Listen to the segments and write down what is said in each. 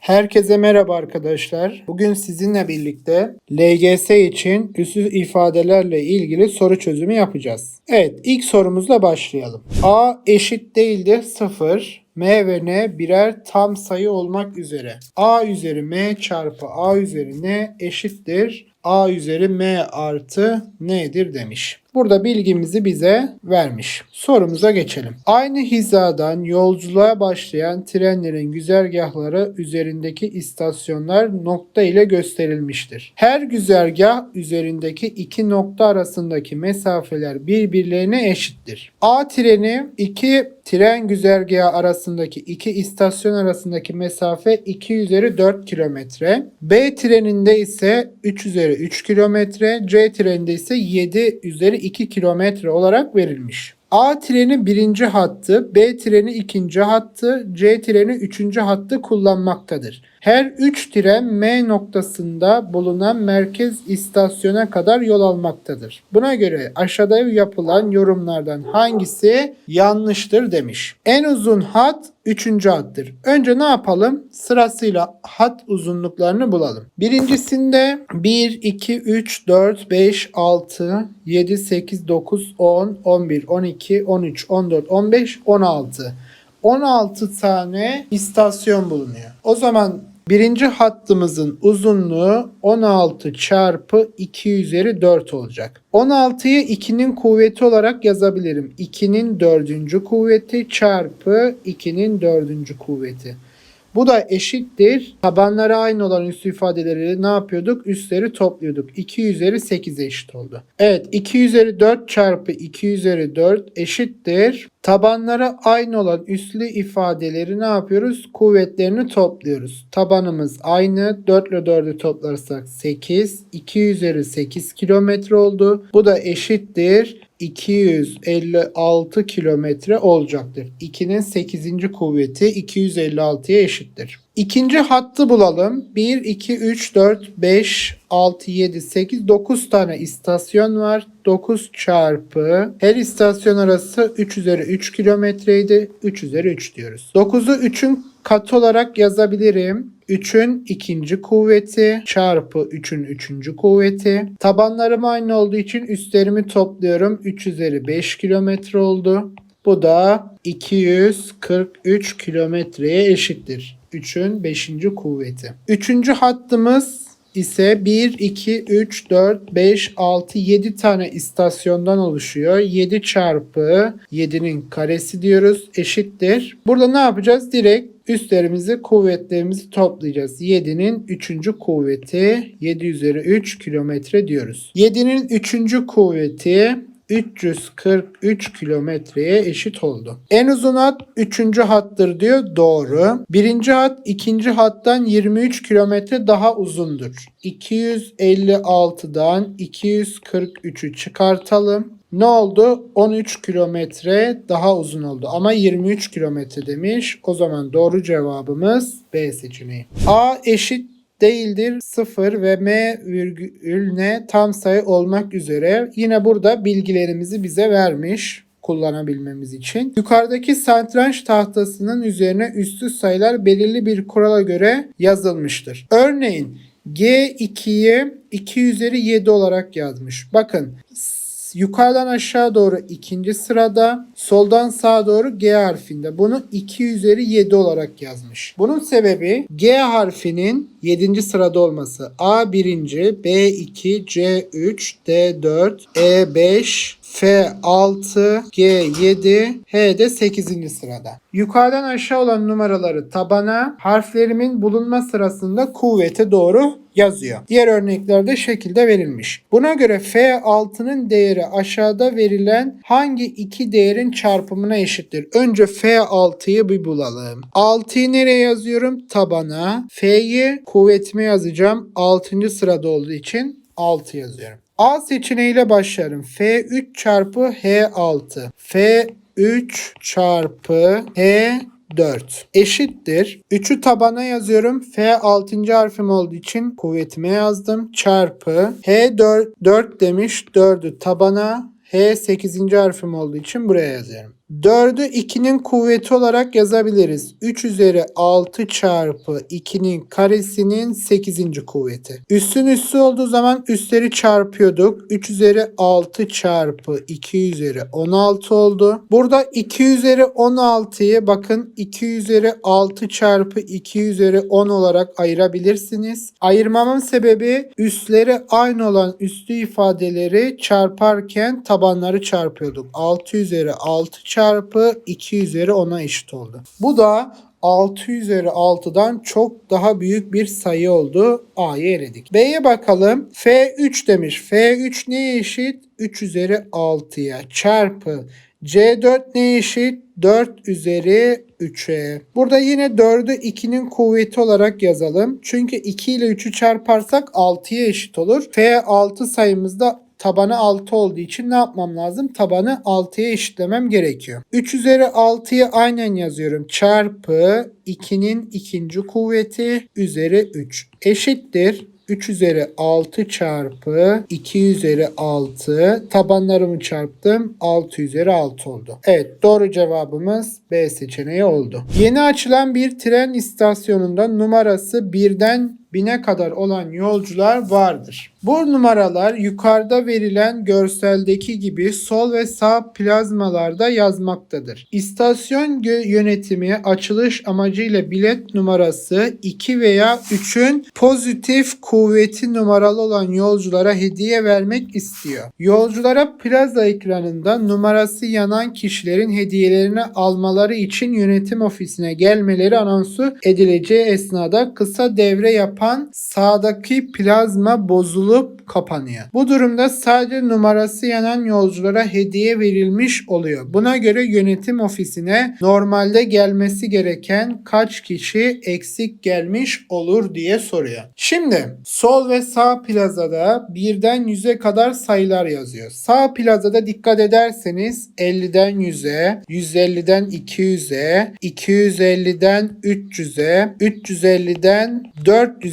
Herkese merhaba arkadaşlar. Bugün sizinle birlikte LGS için üstsüz ifadelerle ilgili soru çözümü yapacağız. Evet ilk sorumuzla başlayalım. A eşit değildir 0. M ve N birer tam sayı olmak üzere. A üzeri M çarpı A üzeri N eşittir. A üzeri M artı N'dir demiş. Burada bilgimizi bize vermiş. Sorumuza geçelim. Aynı hizadan yolculuğa başlayan trenlerin güzergahları üzerindeki istasyonlar nokta ile gösterilmiştir. Her güzergah üzerindeki iki nokta arasındaki mesafeler birbirlerine eşittir. A treni iki tren güzergahı arasındaki iki istasyon arasındaki mesafe 2 üzeri 4 kilometre. B treninde ise 3 üzeri 3 kilometre. C treninde ise 7 üzeri 2 kilometre olarak verilmiş. A treni birinci hattı, B treni ikinci hattı, C treni üçüncü hattı kullanmaktadır. Her üç tren M noktasında bulunan merkez istasyona kadar yol almaktadır. Buna göre aşağıda yapılan yorumlardan hangisi yanlıştır demiş. En uzun hat üçüncü hattır. Önce ne yapalım? Sırasıyla hat uzunluklarını bulalım. Birincisinde 1, 2, 3, 4, 5, 6, 7, 8, 9, 10, 11, 12, 13, 14, 15, 16. 16 tane istasyon bulunuyor. O zaman birinci hattımızın uzunluğu 16 çarpı 2 üzeri 4 olacak. 16'yı 2'nin kuvveti olarak yazabilirim. 2'nin dördüncü kuvveti çarpı 2'nin dördüncü kuvveti. Bu da eşittir. Tabanları aynı olan üstü ifadeleri ne yapıyorduk? Üstleri topluyorduk. 2 üzeri 8'e eşit oldu. Evet 2 üzeri 4 çarpı 2 üzeri 4 eşittir. Tabanları aynı olan üslü ifadeleri ne yapıyoruz? Kuvvetlerini topluyoruz. Tabanımız aynı. 4 ile 4'ü toplarsak 8. 2 üzeri 8 kilometre oldu. Bu da eşittir. 256 kilometre olacaktır. 2'nin 8. kuvveti 256'ya eşittir. İkinci hattı bulalım. 1, 2, 3, 4, 5, 6, 7, 8, 9 tane istasyon var. 9 çarpı her istasyon arası 3 üzeri 3 kilometreydi. 3 üzeri 3 diyoruz. 9'u 3'ün katı olarak yazabilirim. 3'ün ikinci kuvveti çarpı 3'ün üçüncü kuvveti. Tabanlarım aynı olduğu için üstlerimi topluyorum. 3 üzeri 5 kilometre oldu. Bu da 243 kilometreye eşittir. 3'ün 5. kuvveti. Üçüncü hattımız ise 1, 2, 3, 4, 5, 6, 7 tane istasyondan oluşuyor. 7 çarpı 7'nin karesi diyoruz eşittir. Burada ne yapacağız? Direkt üstlerimizi kuvvetlerimizi toplayacağız. 7'nin 3. kuvveti 7 üzeri 3 kilometre diyoruz. 7'nin 3. kuvveti 343 kilometreye eşit oldu. En uzun hat 3. hattır diyor. Doğru. 1. hat 2. hattan 23 kilometre daha uzundur. 256'dan 243'ü çıkartalım. Ne oldu? 13 kilometre daha uzun oldu. Ama 23 kilometre demiş. O zaman doğru cevabımız B seçeneği. A eşit değildir 0 ve m virgül n tam sayı olmak üzere yine burada bilgilerimizi bize vermiş kullanabilmemiz için. Yukarıdaki satranç tahtasının üzerine üstü sayılar belirli bir kurala göre yazılmıştır. Örneğin G2'yi 2 üzeri 7 olarak yazmış. Bakın yukarıdan aşağı doğru ikinci sırada, soldan sağa doğru G harfinde. Bunu 2 üzeri 7 olarak yazmış. Bunun sebebi G harfinin 7. sırada olması. A 1. B2, C3, D4, E5, F6, G7, H de 8. sırada. Yukarıdan aşağı olan numaraları tabana harflerimin bulunma sırasında kuvvete doğru yazıyor. Diğer örneklerde şekilde verilmiş. Buna göre F6'nın değeri aşağıda verilen hangi iki değerin çarpımına eşittir? Önce F6'yı bir bulalım. 6'yı nereye yazıyorum? Tabana. F'yi kuvvetime yazacağım. 6. sırada olduğu için 6 yazıyorum. A seçeneğiyle başlarım. F3 çarpı H6. F3 çarpı H 4 eşittir. 3'ü tabana yazıyorum. F 6. harfim olduğu için kuvvetime yazdım. Çarpı H 4, 4 demiş. 4'ü tabana H 8. harfim olduğu için buraya yazıyorum. 4'ü 2'nin kuvveti olarak yazabiliriz. 3 üzeri 6 çarpı 2'nin karesinin 8. kuvveti. Üssün üssü olduğu zaman üsleri çarpıyorduk. 3 üzeri 6 çarpı 2 üzeri 16 oldu. Burada 2 üzeri 16'yı bakın 2 üzeri 6 çarpı 2 üzeri 10 olarak ayırabilirsiniz. Ayırmamın sebebi üsleri aynı olan üslü ifadeleri çarparken tabanları çarpıyorduk. 6 üzeri 6 çarpı 2 üzeri 10'a eşit oldu. Bu da 6 üzeri 6'dan çok daha büyük bir sayı oldu. A'yı eledik. B'ye bakalım. F3 demiş. F3 neye eşit? 3 üzeri 6'ya çarpı C4 neye eşit? 4 üzeri 3'e. Burada yine 4'ü 2'nin kuvveti olarak yazalım. Çünkü 2 ile 3'ü çarparsak 6'ya eşit olur. F6 sayımızda tabanı 6 olduğu için ne yapmam lazım? Tabanı 6'ya eşitlemem gerekiyor. 3 üzeri 6'yı aynen yazıyorum. Çarpı 2'nin ikinci kuvveti üzeri 3 eşittir. 3 üzeri 6 çarpı 2 üzeri 6 tabanlarımı çarptım 6 üzeri 6 oldu. Evet doğru cevabımız B seçeneği oldu. Yeni açılan bir tren istasyonunda numarası 1'den 1000'e kadar olan yolcular vardır. Bu numaralar yukarıda verilen görseldeki gibi sol ve sağ plazmalarda yazmaktadır. İstasyon yönetimi açılış amacıyla bilet numarası 2 veya 3'ün pozitif kuvveti numaralı olan yolculara hediye vermek istiyor. Yolculara plaza ekranında numarası yanan kişilerin hediyelerini almaları için yönetim ofisine gelmeleri anonsu edileceği esnada kısa devre yapan sağdaki plazma bozulup kapanıyor. Bu durumda sadece numarası yanan yolculara hediye verilmiş oluyor. Buna göre yönetim ofisine normalde gelmesi gereken kaç kişi eksik gelmiş olur diye soruyor. Şimdi sol ve sağ plazada birden 100'e kadar sayılar yazıyor. Sağ plazada dikkat ederseniz 50'den 100'e, 150'den 200'e, 250'den 300'e, 350'den 400'e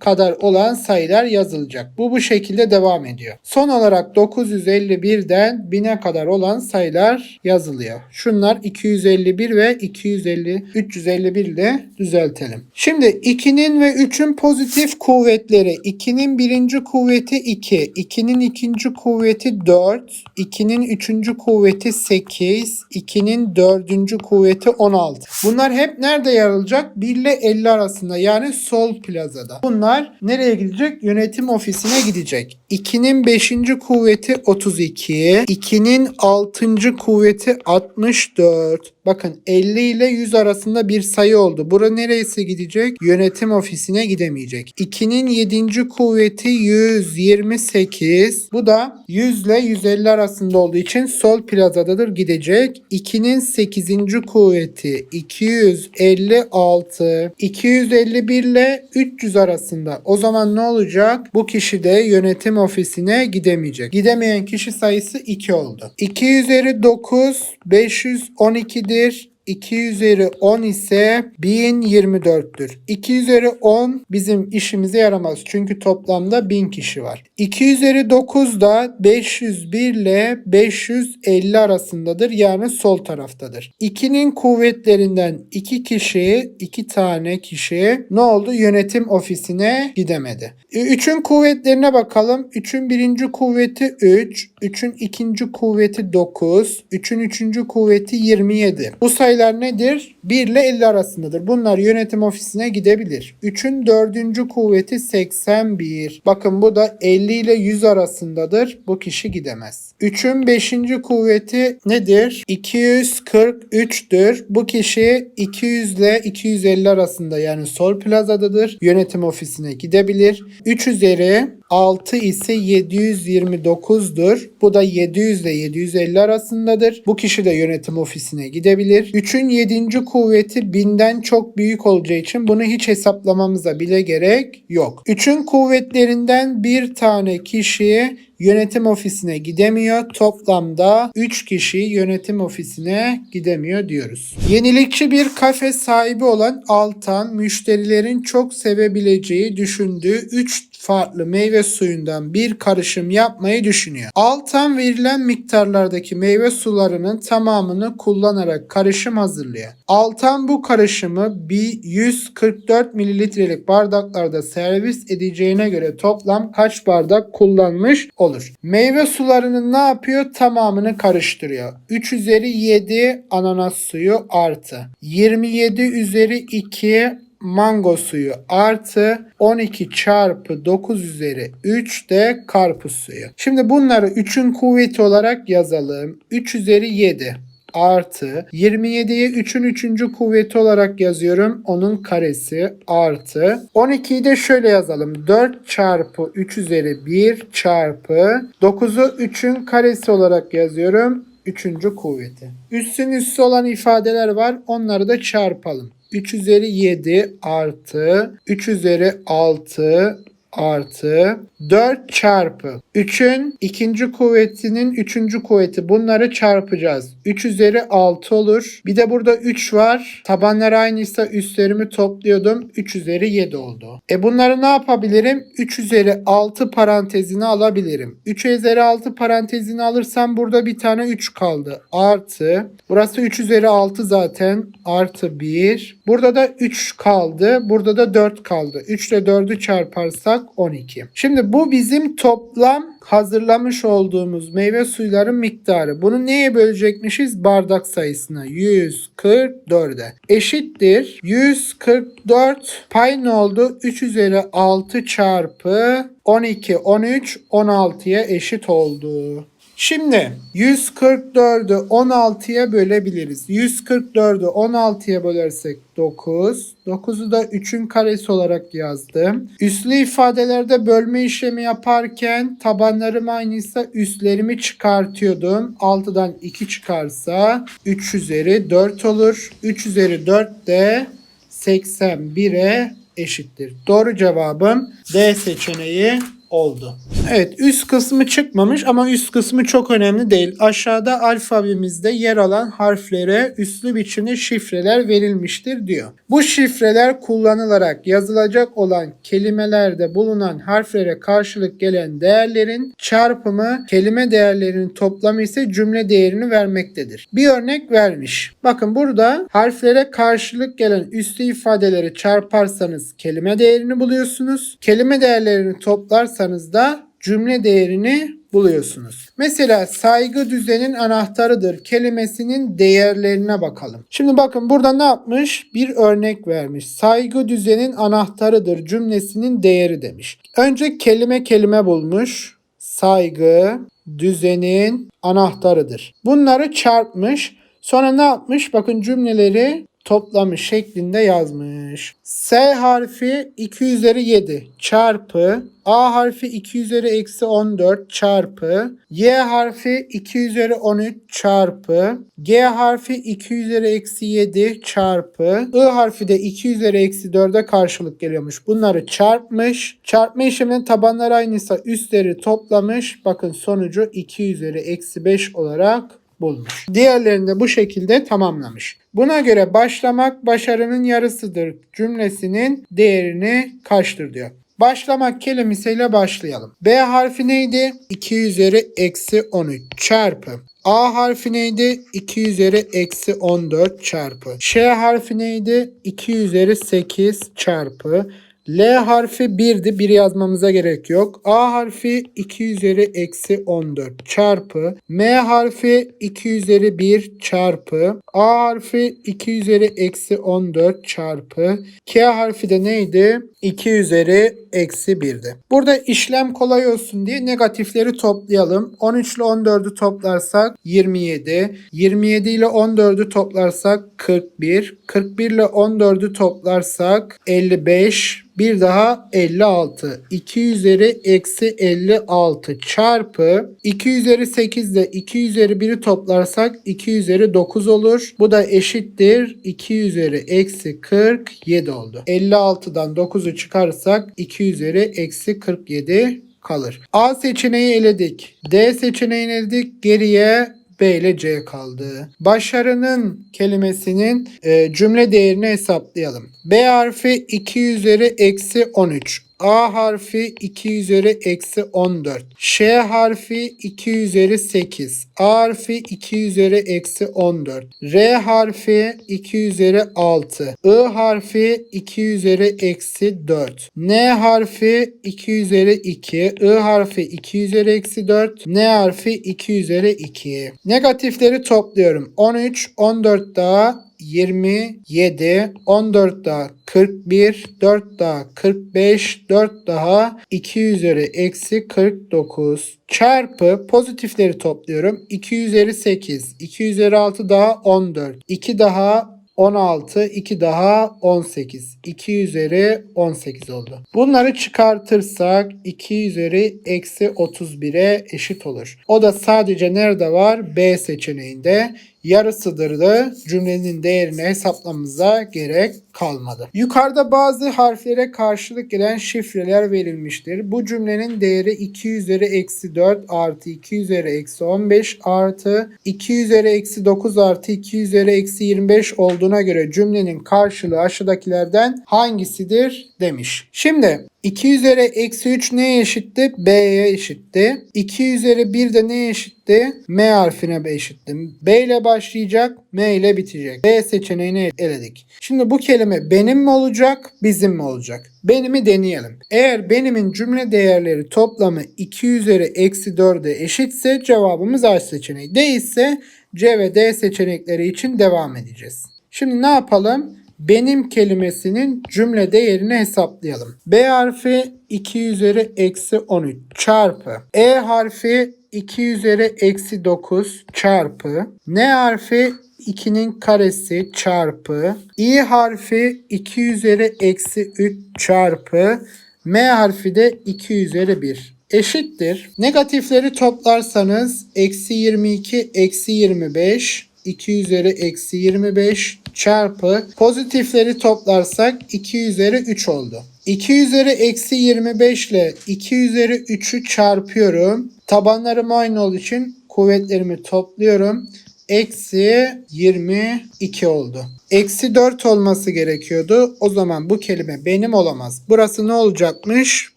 kadar olan sayılar yazılacak. Bu bu şekilde devam ediyor. Son olarak 951'den 1000'e kadar olan sayılar yazılıyor. Şunlar 251 ve 250 351 ile düzeltelim. Şimdi 2'nin ve 3'ün pozitif kuvvetleri 2'nin birinci kuvveti 2, 2'nin ikinci kuvveti 4, 2'nin üçüncü kuvveti 8, 2'nin dördüncü kuvveti 16. Bunlar hep nerede yer alacak? 1 ile 50 arasında yani sol plazada. Bunlar nereye gidecek? Yönetim ofisine gidecek. 2'nin 5. kuvveti 32, 2'nin 6. kuvveti 64. Bakın 50 ile 100 arasında bir sayı oldu. Bura neresi gidecek? Yönetim ofisine gidemeyecek. 2'nin 7. kuvveti 128. Bu da 100 ile 150 arasında olduğu için sol plazadadır gidecek. 2'nin 8. kuvveti 256. 251 ile 300 arasında. O zaman ne olacak? Bu kişi de yönetim ofisine gidemeyecek. Gidemeyen kişi sayısı 2 oldu. 2 üzeri 9 512'dir. 2 üzeri 10 ise 1024'tür. 2 üzeri 10 bizim işimize yaramaz. Çünkü toplamda 1000 kişi var. 2 üzeri 9 da 501 ile 550 arasındadır. Yani sol taraftadır. 2'nin kuvvetlerinden 2 kişi, 2 tane kişi ne oldu? Yönetim ofisine gidemedi. 3'ün kuvvetlerine bakalım. 3'ün birinci kuvveti 3, 3'ün ikinci kuvveti 9, 3'ün üçüncü kuvveti 27. Bu sayılar nedir? 1 ile 50 arasındadır. Bunlar yönetim ofisine gidebilir. 3'ün dördüncü kuvveti 81. Bakın bu da 50 ile 100 arasındadır. Bu kişi gidemez. 3'ün 5. kuvveti nedir? 243'tür. Bu kişi 200 ile 250 arasında yani sol plazadadır. Yönetim ofisine gidebilir. 3 üzeri 6 ise 729'dur. Bu da 700 ile 750 arasındadır. Bu kişi de yönetim ofisine gidebilir. 3'ün 7. kuvveti 1000'den çok büyük olacağı için bunu hiç hesaplamamıza bile gerek yok. 3'ün kuvvetlerinden bir tane kişi yönetim ofisine gidemiyor. Toplamda 3 kişi yönetim ofisine gidemiyor diyoruz. Yenilikçi bir kafe sahibi olan Altan müşterilerin çok sevebileceği düşündüğü 3 farklı meyve suyundan bir karışım yapmayı düşünüyor. Altan verilen miktarlardaki meyve sularının tamamını kullanarak karışım hazırlıyor. Altan bu karışımı bir 144 mililitrelik bardaklarda servis edeceğine göre toplam kaç bardak kullanmış olur? Meyve sularının ne yapıyor? Tamamını karıştırıyor. 3 üzeri 7 ananas suyu artı 27 üzeri 2 mango suyu artı 12 çarpı 9 üzeri 3 de karpuz suyu. Şimdi bunları 3'ün kuvveti olarak yazalım. 3 üzeri 7 artı 27'ye 3'ün 3. kuvveti olarak yazıyorum. Onun karesi artı 12'yi de şöyle yazalım. 4 çarpı 3 üzeri 1 çarpı 9'u 3'ün karesi olarak yazıyorum. 3. kuvveti. Üstün üstü olan ifadeler var. Onları da çarpalım. 3 üzeri 7 artı 3 üzeri 6 artı 4 çarpı 3'ün ikinci kuvvetinin üçüncü kuvveti bunları çarpacağız. 3 üzeri 6 olur. Bir de burada 3 var. Tabanlar aynıysa üstlerimi topluyordum. 3 üzeri 7 oldu. E bunları ne yapabilirim? 3 üzeri 6 parantezini alabilirim. 3 üzeri 6 parantezini alırsam burada bir tane 3 kaldı. Artı. Burası 3 üzeri 6 zaten. Artı 1. Burada da 3 kaldı. Burada da 4 kaldı. 3 ile 4'ü çarparsak 12. Şimdi bu bizim toplam hazırlamış olduğumuz meyve suyların miktarı. Bunu neye bölecekmişiz? Bardak sayısına. 144'e. Eşittir. 144 pay ne oldu? 3 üzeri 6 çarpı 12, 13, 16'ya eşit oldu. Şimdi 144'ü 16'ya bölebiliriz. 144'ü 16'ya bölersek 9. 9'u da 3'ün karesi olarak yazdım. Üslü ifadelerde bölme işlemi yaparken tabanlarım aynıysa üstlerimi çıkartıyordum. 6'dan 2 çıkarsa 3 üzeri 4 olur. 3 üzeri 4 de 81'e eşittir. Doğru cevabım D seçeneği oldu. Evet üst kısmı çıkmamış ama üst kısmı çok önemli değil. Aşağıda alfabemizde yer alan harflere üslü biçimde şifreler verilmiştir diyor. Bu şifreler kullanılarak yazılacak olan kelimelerde bulunan harflere karşılık gelen değerlerin çarpımı kelime değerlerinin toplamı ise cümle değerini vermektedir. Bir örnek vermiş. Bakın burada harflere karşılık gelen üslü ifadeleri çarparsanız kelime değerini buluyorsunuz. Kelime değerlerini toplarsanız da cümle değerini buluyorsunuz. Mesela saygı düzenin anahtarıdır kelimesinin değerlerine bakalım. Şimdi bakın burada ne yapmış? Bir örnek vermiş. Saygı düzenin anahtarıdır cümlesinin değeri demiş. Önce kelime kelime bulmuş. Saygı düzenin anahtarıdır. Bunları çarpmış. Sonra ne yapmış? Bakın cümleleri toplamış şeklinde yazmış. S harfi 2 üzeri 7 çarpı A harfi 2 üzeri eksi 14 çarpı Y harfi 2 üzeri 13 çarpı G harfi 2 üzeri eksi 7 çarpı I harfi de 2 üzeri eksi 4'e karşılık geliyormuş. Bunları çarpmış. Çarpma işleminin tabanları aynıysa üstleri toplamış. Bakın sonucu 2 üzeri eksi 5 olarak bulmuş. Diğerlerini de bu şekilde tamamlamış. Buna göre başlamak başarının yarısıdır cümlesinin değerini kaçtır diyor. Başlamak kelimesiyle başlayalım. B harfi neydi? 2 üzeri eksi 13 çarpı. A harfi neydi? 2 üzeri eksi 14 çarpı. Ş harfi neydi? 2 üzeri 8 çarpı. L harfi 1'di. 1 yazmamıza gerek yok. A harfi 2 üzeri eksi 14 çarpı. M harfi 2 üzeri 1 çarpı. A harfi 2 üzeri eksi 14 çarpı. K harfi de neydi? 2 üzeri eksi 1'di. Burada işlem kolay olsun diye negatifleri toplayalım. 13 ile 14'ü toplarsak 27. 27 ile 14'ü toplarsak 41. 41 ile 14'ü toplarsak 55. Bir daha 56. 2 üzeri eksi 56 çarpı 2 üzeri 8 ile 2 üzeri 1'i toplarsak 2 üzeri 9 olur. Bu da eşittir. 2 üzeri eksi 47 oldu. 56'dan 9'u çıkarırsak 2 üzeri eksi 47 kalır. A seçeneği eledik. D seçeneğini eledik. Geriye B ile C kaldı. Başarının kelimesinin e, cümle değerini hesaplayalım. B harfi 2 üzeri eksi 13. A harfi 2 üzeri eksi 14. Ş harfi 2 üzeri 8. A harfi 2 üzeri eksi 14. R harfi 2 üzeri 6. I harfi 2 üzeri eksi 4. N harfi 2 üzeri 2. I harfi 2 üzeri eksi 4. N harfi 2 üzeri 2. Negatifleri topluyorum. 13, 14 daha 27, 14 daha 41, 4 daha 45, 4 daha 2 üzeri eksi 49 çarpı pozitifleri topluyorum. 2 üzeri 8, 2 üzeri 6 daha 14, 2 daha 16, 2 daha 18. 2 üzeri 18 oldu. Bunları çıkartırsak 2 üzeri eksi 31'e eşit olur. O da sadece nerede var? B seçeneğinde yarısıdır da cümlenin değerini hesaplamamıza gerek kalmadı. Yukarıda bazı harflere karşılık gelen şifreler verilmiştir. Bu cümlenin değeri 2 üzeri eksi 4 artı 2 üzeri eksi 15 artı 2 üzeri eksi 9 artı 2 üzeri eksi 25 olduğuna göre cümlenin karşılığı aşağıdakilerden hangisidir demiş. Şimdi 2 üzeri eksi 3 neye eşitti? B'ye eşitti. 2 üzeri 1 de neye eşitti? M harfine eşitti. B ile başlayacak, M ile bitecek. B seçeneğini eledik. Şimdi bu kelime benim mi olacak, bizim mi olacak? Benimi deneyelim. Eğer benimin cümle değerleri toplamı 2 üzeri eksi 4'e eşitse cevabımız A seçeneği. Değilse C ve D seçenekleri için devam edeceğiz. Şimdi ne yapalım? Benim kelimesinin cümle değerini hesaplayalım. B harfi 2 üzeri eksi 13 çarpı. E harfi 2 üzeri eksi 9 çarpı. N harfi 2'nin karesi çarpı. İ harfi 2 üzeri eksi 3 çarpı. M harfi de 2 üzeri 1 eşittir. Negatifleri toplarsanız eksi 22 eksi 25 2 üzeri eksi 25 çarpı pozitifleri toplarsak 2 üzeri 3 oldu. 2 üzeri eksi 25 ile 2 üzeri 3'ü çarpıyorum. Tabanlarım aynı olduğu için kuvvetlerimi topluyorum. Eksi 22 oldu. Eksi 4 olması gerekiyordu. O zaman bu kelime benim olamaz. Burası ne olacakmış?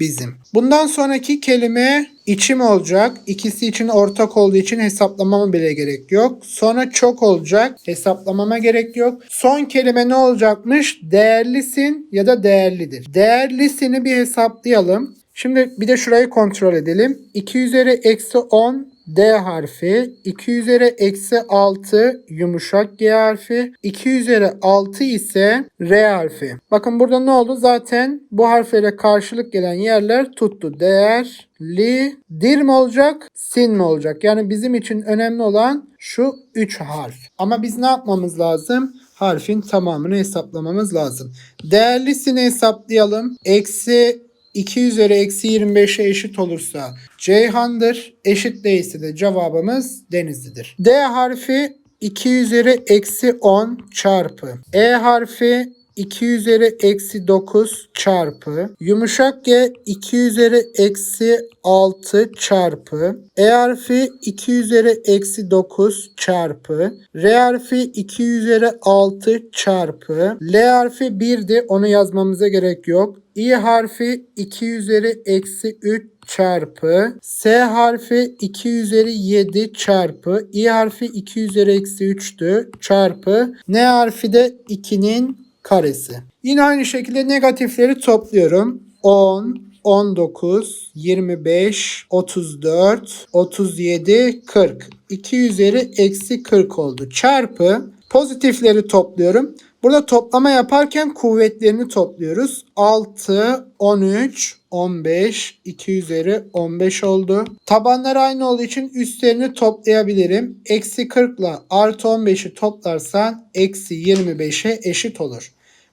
Bizim. Bundan sonraki kelime içim olacak. İkisi için ortak olduğu için hesaplamama bile gerek yok. Sonra çok olacak. Hesaplamama gerek yok. Son kelime ne olacakmış? Değerlisin ya da değerlidir. Değerlisini bir hesaplayalım. Şimdi bir de şurayı kontrol edelim. 2 üzeri eksi 10 D harfi, 2 üzeri eksi 6 yumuşak G harfi, 2 üzeri 6 ise R harfi. Bakın burada ne oldu? Zaten bu harflere karşılık gelen yerler tuttu. Değer, li, dir mi olacak, sin mi olacak? Yani bizim için önemli olan şu 3 harf. Ama biz ne yapmamız lazım? Harfin tamamını hesaplamamız lazım. Değerlisini hesaplayalım. Eksi 2 üzeri eksi 25'e eşit olursa Ceyhan'dır. Eşit değilse de cevabımız Denizli'dir. D harfi 2 üzeri eksi 10 çarpı. E harfi 2 üzeri eksi 9 çarpı yumuşak G 2 üzeri eksi 6 çarpı E harfi 2 üzeri eksi 9 çarpı R harfi 2 üzeri 6 çarpı L harfi 1'di onu yazmamıza gerek yok. İ harfi 2 üzeri eksi 3 çarpı S harfi 2 üzeri 7 çarpı İ harfi 2 üzeri eksi 3'tü çarpı N harfi de 2'nin karesi. Yine aynı şekilde negatifleri topluyorum. 10, 19, 25, 34, 37, 40. 2 üzeri eksi 40 oldu. Çarpı pozitifleri topluyorum. Burada toplama yaparken kuvvetlerini topluyoruz. 6, 13, 15, 2 üzeri 15 oldu. Tabanlar aynı olduğu için üstlerini toplayabilirim. Eksi 40 ile artı 15'i toplarsan eksi 25'e eşit olur.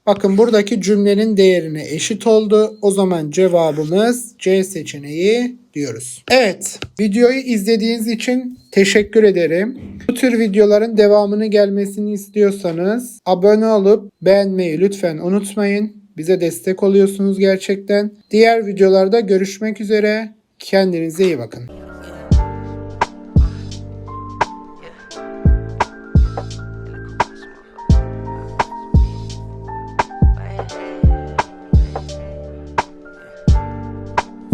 Bakın buradaki cümlenin değerine eşit oldu. O zaman cevabımız C seçeneği diyoruz. Evet, videoyu izlediğiniz için teşekkür ederim. Bu tür videoların devamını gelmesini istiyorsanız abone olup beğenmeyi lütfen unutmayın. Bize destek oluyorsunuz gerçekten. Diğer videolarda görüşmek üzere. Kendinize iyi bakın.